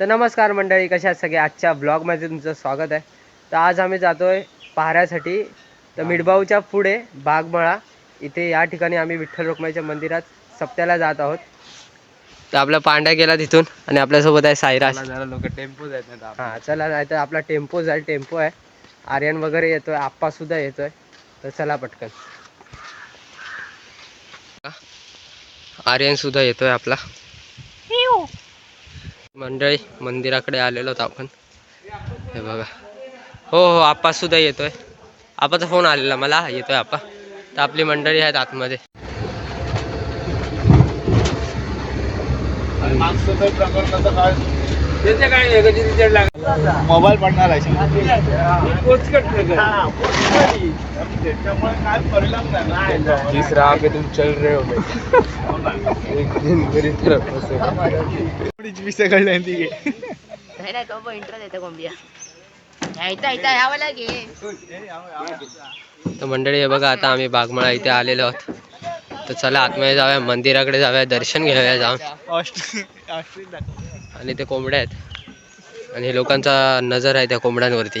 तर नमस्कार मंडळी कशा सगळे? आजच्या ब्लॉगमध्ये तुमचं स्वागत आहे. तर आज आम्ही जातोय पाहऱ्यासाठी. तर मिडबाऊच्या पुढे बागमळा. इथे या ठिकाणी आम्ही विठ्ठल रुक्माईच्या मंदिरात सप्त्याला जात आहोत. तर आपला पांड्या गेला तिथून आणि आपल्यासोबत आहे जरा लोक टेम्पो जात नाही हां चला नाही तर आपला टेम्पो जाईल टेम्पो आहे. आर्यन वगैरे येतोय आप्पा सुद्धा येतोय. तर चला पटकन. आर्यन सुद्धा येतोय आपला. मंडळी मंदिराकडे आलेलो आहोत आपण. हे बघा. हो हो आप्पा सुद्धा येतोय. आपाचा फोन आलेला मला. येतोय आप्पा. तर आपली मंडळी आहेत आतमध्ये. मोबाईल पडणार आहे. जिस राह पे तुम चल रहे हो एक दिन मेरी तरफ से कळलं ती नाही नाही तो पण इंटरेस्ट येतो कोंबिया. यायचा यायचा यावं लागेल. तर मंडळी बघा आता आम्ही बागमळा इथे आलेलो आहोत. तर चला आतमध्ये जाऊया मंदिराकडे जाऊया दर्शन घेऊया जाऊन. आणि ते कोंबड्या आहेत. आणि हे लोकांचा नजर आहे त्या कोंबड्यांवरती.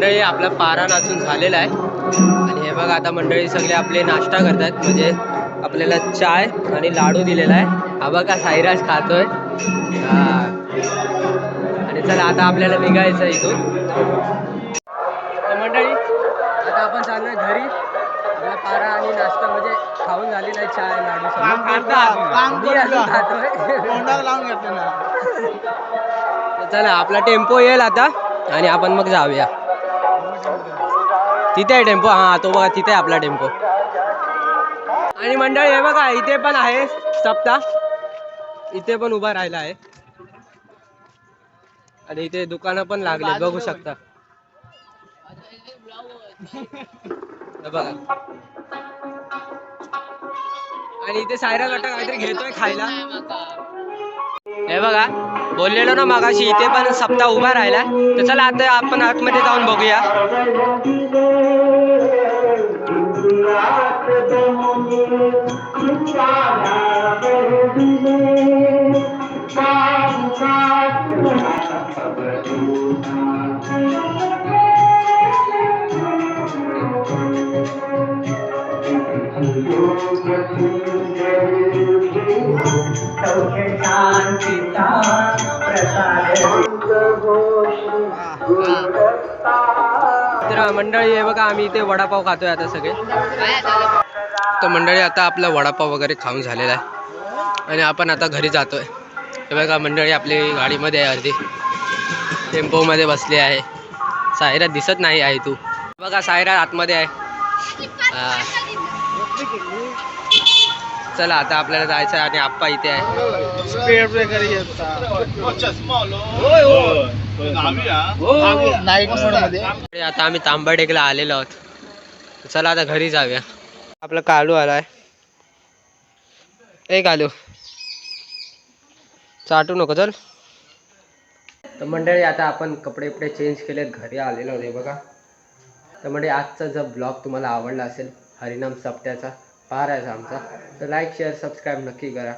मंडळी आपला पारा नाचून झालेला आहे. आणि हे बघा आता मंडळी सगळे आपले नाश्ता करतात. म्हणजे आपल्याला चाय आणि लाडू दिलेला आहे. हा बघा साईराज खातोय. हा. आणि चला आता आपल्याला निघायचं आहे इथून. मंडळी आता आपण चाललोय घरी. आपला पारा आणि नाश्ता म्हणजे खाऊन झालेला आहे चाय लाडू सगळं. चला आपला टेम्पो येईल आता. आणि आपण मग जाऊया. तिथे आहे टेम्पो. हा तो बघा तिथे आहे आपला टेम्पो. आणि मंडळी हे बघा इथे पण आहे सप्ता. इथे पण उभा राहिला आहे. आणि इथे दुकानं पण लागले बघू शकता. बघा. आणि इथे सायरा गटा काहीतरी घेतोय खायला. हे बघा. बोललेलो ना मागाशी इथे पण सप्ताह उभा राहिला तर चला आता आपण आतमध्ये जाऊन बघूया. तर मंडळी हे बघा आम्ही इथे वडापाव खातोय आता सगळे. तर मंडळी आता आपला वडापाव वगैरे खाऊन झालेला आहे. आणि आपण आता घरी जातोय. हे बघा मंडळी आपली गाडीमध्ये आहे अर्धी. टेम्पोमध्ये बसली आहे. सायरा दिसत नाही आहे तू. बघा सायरा आतमध्ये आहे. चला आता आपल्याला जायचं आहे आणि आप्पा इथे आहे. स्पीड ब्रेकर नाईटमध्ये आता आम्ही तांबडेकला आलेलो आहोत. चला आता घरी जाऊया. आपला कालू आलाय. ए कालू. चाटू नको चल. तर मंडळी आता आपण कपडे बिपडे चेंज केलेत. घरी आलेलो होते बघा. तर म्हणजे आजचा जर ब्लॉग तुम्हाला आवडला असेल हरिनाम सप्त्याचा पारायचा आमचा. तर लाईक शेअर सबस्क्राईब नक्की करा.